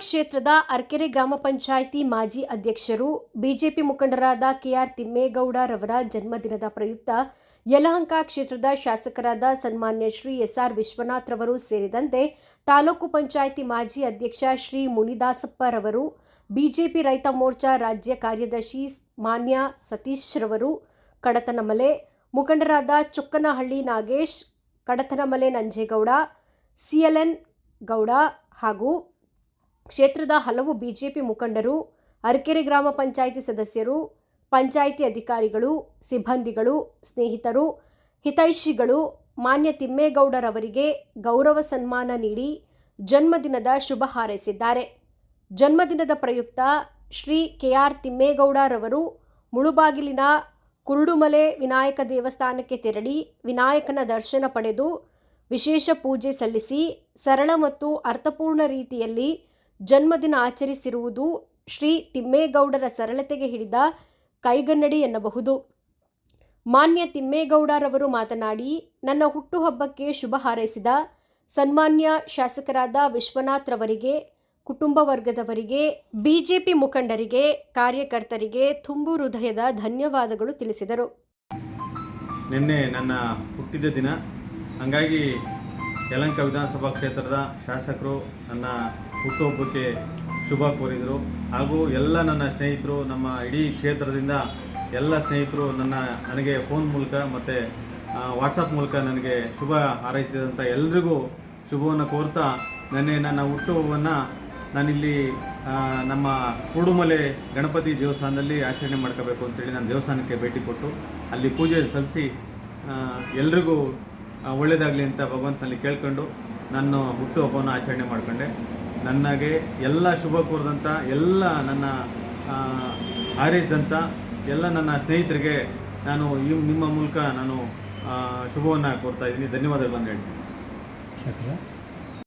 ಕ್ಷೇತ್ರದ ಅರ್ಕೆರೆ ಗ್ರಾಮ ಪಂಚಾಯಿತಿ ಮಾಜಿ ಅಧ್ಯಕ್ಷರು, ಬಿಜೆಪಿ ಮುಖಂಡರಾದ ಕೆಆರ್ ತಿಮ್ಮೇಗೌಡರವರ ಜನ್ಮದಿನದ ಪ್ರಯುಕ್ತ ಯಲಹಂಕ ಕ್ಷೇತ್ರದ ಶಾಸಕರಾದ ಸನ್ಮಾನ್ಯ ಶ್ರೀ ಎಸ್ಆರ್ ವಿಶ್ವನಾಥ್ ರವರು ಸೇರಿದಂತೆ ತಾಲೂಕು ಪಂಚಾಯಿತಿ ಮಾಜಿ ಅಧ್ಯಕ್ಷ ಶ್ರೀ ಮುನಿದಾಸಪ್ಪರವರು, ಬಿಜೆಪಿ ರೈತ ಮೋರ್ಚಾ ರಾಜ್ಯ ಕಾರ್ಯದರ್ಶಿ ಮಾನ್ಯ ಸತೀಶ್ ರವರು ಕಡತನಮಲೆ ಮುಖಂಡರಾದ ಚುಕ್ಕನಹಳ್ಳಿ ನಾಗೇಶ್, ಕಡತನಮಲೆ ನಂಜೇಗೌಡ ಸಿಎಲ್ಎನ್ ಗೌಡ ಹಾಗೂ ಕ್ಷೇತ್ರದ ಹಲವು ಬಿಜೆಪಿ ಮುಖಂಡರು, ಅರಕೆರೆ ಗ್ರಾಮ ಪಂಚಾಯಿತಿ ಸದಸ್ಯರು, ಪಂಚಾಯಿತಿ ಅಧಿಕಾರಿಗಳು, ಸಿಬ್ಬಂದಿಗಳು, ಸ್ನೇಹಿತರು, ಹಿತೈಷಿಗಳು, ಮಾನ್ಯ ತಿಮ್ಮೇಗೌಡರವರಿಗೆ ಗೌರವ ಸನ್ಮಾನ ನೀಡಿ ಜನ್ಮದಿನದ ಶುಭ ಹಾರೈಸಿದ್ದಾರೆ. ಜನ್ಮದಿನದ ಪ್ರಯುಕ್ತ ಶ್ರೀ ಕೆಆರ್ ತಿಮ್ಮೇಗೌಡರವರು ಮುಳುಬಾಗಿಲಿನ ಕುರುಡುಮಲೆ ವಿನಾಯಕ ದೇವಸ್ಥಾನಕ್ಕೆ ತೆರಳಿ ವಿನಾಯಕನ ದರ್ಶನ ಪಡೆದು ವಿಶೇಷ ಪೂಜೆ ಸಲ್ಲಿಸಿ ಸರಳ ಮತ್ತು ಅರ್ಥಪೂರ್ಣ ರೀತಿಯಲ್ಲಿ ಜನ್ಮದಿನ ಆಚರಿಸಿರುವುದು ಶ್ರೀ ತಿಮ್ಮೇಗೌಡರ ಸರಳತೆಗೆ ಹಿಡಿದ ಕೈಗನ್ನಡಿ ಎನ್ನಬಹುದು. ಮಾನ್ಯ ತಿಮ್ಮೇಗೌಡರವರು ಮಾತನಾಡಿ, ನನ್ನ ಹುಟ್ಟುಹಬ್ಬಕ್ಕೆ ಶುಭ ಹಾರೈಸಿದ ಸನ್ಮಾನ್ಯ ಶಾಸಕರಾದ ವಿಶ್ವನಾಥ್ರವರಿಗೆ ಕುಟುಂಬ ವರ್ಗದವರಿಗೆ, ಬಿಜೆಪಿ ಮುಖಂಡರಿಗೆ, ಕಾರ್ಯಕರ್ತರಿಗೆ ತುಂಬು ಹೃದಯದ ಧನ್ಯವಾದಗಳು ತಿಳಿಸಿದರು. ನಿನ್ನೆ ನನ್ನ ಹುಟ್ಟಿದ ದಿನ. ಹಂಗಾಗಿ ಯಲಂಕ ವಿಧಾನಸಭಾ ಕ್ಷೇತ್ರದ ಶಾಸಕರು, ನನ್ನ ಹುಟ್ಟುಹಬ್ಬಕ್ಕೆ ಶುಭ ಕೋರಿದರು. ಹಾಗೂ ಎಲ್ಲ ನನ್ನ ಸ್ನೇಹಿತರು, ನಮ್ಮ ಇಡೀ ಕ್ಷೇತ್ರದಿಂದ ಎಲ್ಲ ಸ್ನೇಹಿತರು ನನ್ನ, ನನಗೆ ಫೋನ್ ಮೂಲಕ ಮತ್ತು ವಾಟ್ಸಪ್ ಮೂಲಕ ನನಗೆ ಶುಭ ಹಾರೈಸಿದಂಥ ಎಲ್ರಿಗೂ ಶುಭವನ್ನು ಕೋರ್ತಾ ನೆನ್ನೆ ನನ್ನ ಹುಟ್ಟುಹಬ್ಬವನ್ನು ನಾನಿಲ್ಲಿ ನಮ್ಮ ಕೂಡುಮಲೆ ಗಣಪತಿ ದೇವಸ್ಥಾನದಲ್ಲಿ ಆಚರಣೆ ಮಾಡ್ಕೋಬೇಕು ಅಂತೇಳಿ ನಾನು ದೇವಸ್ಥಾನಕ್ಕೆ ಭೇಟಿ ಕೊಟ್ಟು ಅಲ್ಲಿ ಪೂಜೆ ಸಲ್ಲಿಸಿ ಎಲ್ರಿಗೂ ಒಳ್ಳೆಯದಾಗಲಿ ಅಂತ ಭಗವಂತನಲ್ಲಿ ಕೇಳ್ಕೊಂಡು ನಾನು ಹುಟ್ಟುಹಬ್ಬವನ್ನು ಆಚರಣೆ ಮಾಡ್ಕೊಂಡೆ. ನನಗೆ ಎಲ್ಲ ಶುಭ ಕೋರಿದಂಥ ಎಲ್ಲ ನನ್ನ ಹಾರೈಸಿದಂಥ ಎಲ್ಲ ನನ್ನ ಸ್ನೇಹಿತರಿಗೆ ನಾನು ನಿಮ್ಮ ಮೂಲಕ ನಾನು ಶುಭವನ್ನು ಕೋರ್ತಾ ಇದ್ದೀನಿ. ಧನ್ಯವಾದಗಳನ್ನು ಹೇಳ್ತೀನಿ.